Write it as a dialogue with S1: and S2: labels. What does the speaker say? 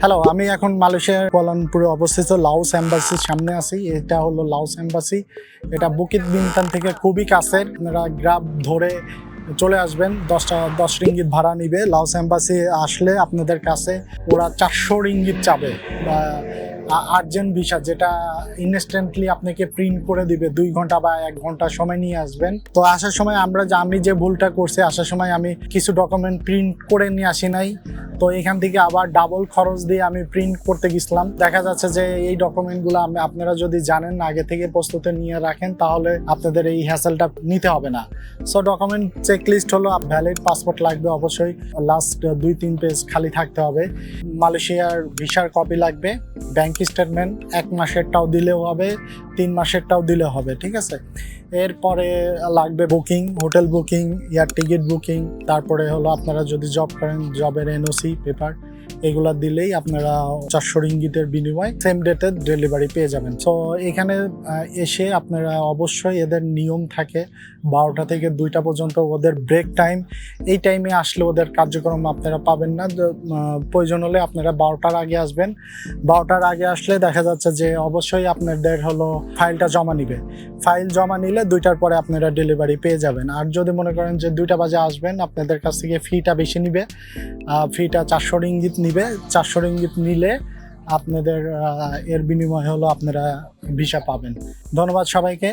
S1: Hello আমি এখন মালয়েশিয়ার কোয়ালালামপুরে অবস্থিত লাউস এম্বাসির সামনে আছি। এটা হলো লাউস এম্বাসি। এটা বুকিত বিনতান থেকে খুবই কাছের। আপনারা গ্রাব ধরে চলে আসবেন। দশটা, দশ রিঙ্গিত ভাড়া নিবে। লাউস এম্বাসি আসলে আপনাদের কাছে ওরা চারশো রিঙ্গিত চাবে বা আর্জেন্ট ভিসা যেটা ইনস্ট্যান্টলি আপনাকে প্রিন্ট করে দিবে। দুই ঘণ্টা বা এক ঘণ্টা সময় নিয়ে আসবেন। তো আসার সময় আমরা আমি যে ভুলটা করছি, আসার সময় আমি কিছু ডকুমেন্ট প্রিন্ট করে নিয়ে আসি নাই। তো এখান থেকে আবার ডাবল খরচ দিয়ে আমি প্রিন্ট করতে গেছিলাম। দেখা যাচ্ছে যে এই ডকুমেন্টগুলো আপনারা যদি জানেন, আগে থেকে প্রস্তুতি নিয়ে রাখেন, তাহলে আপনাদের এই হ্যাসেলটা নিতে হবে না। সো ডকুমেন্ট চেক লিস্ট হলো ভ্যালিড পাসপোর্ট লাগবে অবশ্যই। লাস্ট দুই, তিন পেজ খালি থাকতে হবে। মালয়েশিয়ার ভিসার কপি লাগবে। ব্যাংক স্টেটমেন্ট এক মাসেরটাও দিলেও হবে, তিন মাসেরটাও দিলে হবে, ঠিক আছে? এরপরে লাগবে booking hotel booking air ticket booking তারপরে হলো আপনারা যদি জব করেন জবের এনওসি পেপার এগুলা দিলেই আপনারা চারশো রিঙ্গিতের বিনিময়ে সেম ডেটে ডেলিভারি পেয়ে যাবেন। তো এখানে এসে আপনারা অবশ্যই এদের নিয়ম থাকে। বারোটা থেকে দুইটা পর্যন্ত ওদের ব্রেক টাইম এই টাইমে আসলে ওদের কার্যক্রম আপনারা পাবেন না। প্রয়োজন হলে আপনারা বারোটার আগে আসবেন। বারোটার আগে আসলে দেখা যাচ্ছে যে অবশ্যই আপনাদের হলো ফাইলটা জমা নিবে। ফাইল জমা নিলে দুইটার পরে আপনারা ডেলিভারি পেয়ে যাবেন। আর যদি মনে করেন যে দুইটা বাজে আসবেন, আপনাদের কাছ থেকে ফিটা বেশি নিবে। ফিটা চারশো রিঙ্গিত নিবে চারশো রিঙ্গিত নিলে আপনাদের এর বিনিময় হলো আপনারা ভিসা পাবেন। ধন্যবাদ সবাইকে।